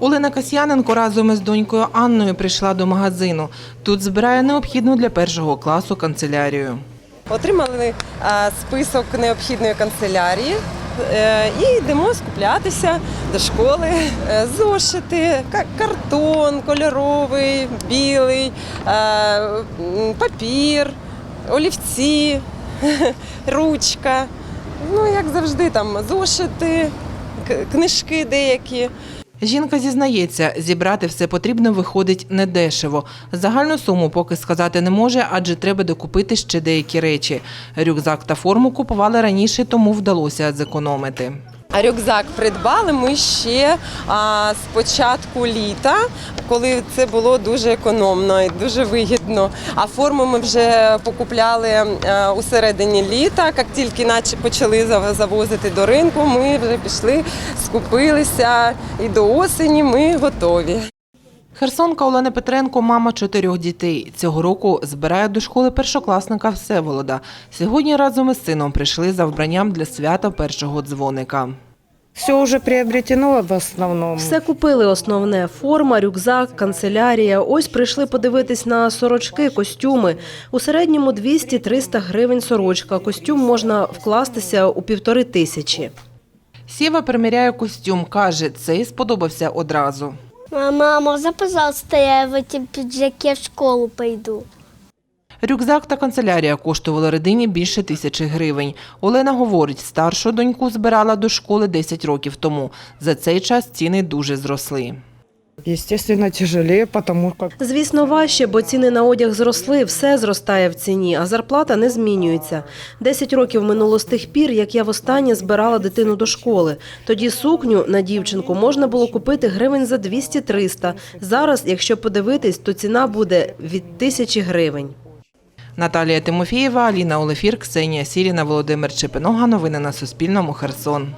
Олена Касьяненко разом із донькою Анною прийшла до магазину. Тут збирає необхідну для першого класу канцелярію. Отримали е, список необхідної канцелярії е, і йдемо скуплятися до школи. Е, Зошити, картон кольоровий, білий, папір, олівці, ручка. Ну, як завжди, там зошити, книжки деякі. Жінка зізнається, зібрати все потрібне виходить недешево. Загальну суму поки сказати не може, адже треба докупити ще деякі речі. Рюкзак та форму купували раніше, тому вдалося зекономити. А рюкзак придбали ми ще а, з початку літа, коли це було дуже економно і дуже вигідно. А форму ми вже покупляли е, у середині літа. Як тільки наче почали завозити до ринку, ми вже пішли, скупилися, і до осені ми готові. Херсонка Олена Петренко – мама чотирьох дітей. Цього року збирає до школи першокласника Всеволода. Сьогодні разом із сином прийшли за вбранням для свята першого дзвоника. Все уже приобретено в основном. Все купили основне форма, рюкзак, канцелярія. Ось прийшли подивитись на сорочки, костюми. У середньому 200-300 гривень сорочка. Костюм можна вкластися у півтори тисячі. Сєва приміряє костюм. Каже, цей сподобався одразу. Мама, можна, пожалуйста, я в этом пиджаке в школу пойду? Рюкзак та канцелярія коштували родині більше тисячі гривень. Олена говорить, старшу доньку збирала до школи 10 років тому. За цей час ціни дуже зросли. Естественно, тяжелее, потому как Звісно, важче, бо ціни на одяг зросли, все зростає в ціні, а зарплата не змінюється. Десять років минуло з тих пір, як я востаннє збирала дитину до школи. Тоді сукню на дівчинку можна було купити гривень за 200-300. Зараз, якщо подивитись, то ціна буде від тисячі гривень. Наталія Тимофієва, Аліна Олефір, Ксенія Сіріна, Володимир Чепинога. Новини на Суспільному. Херсон.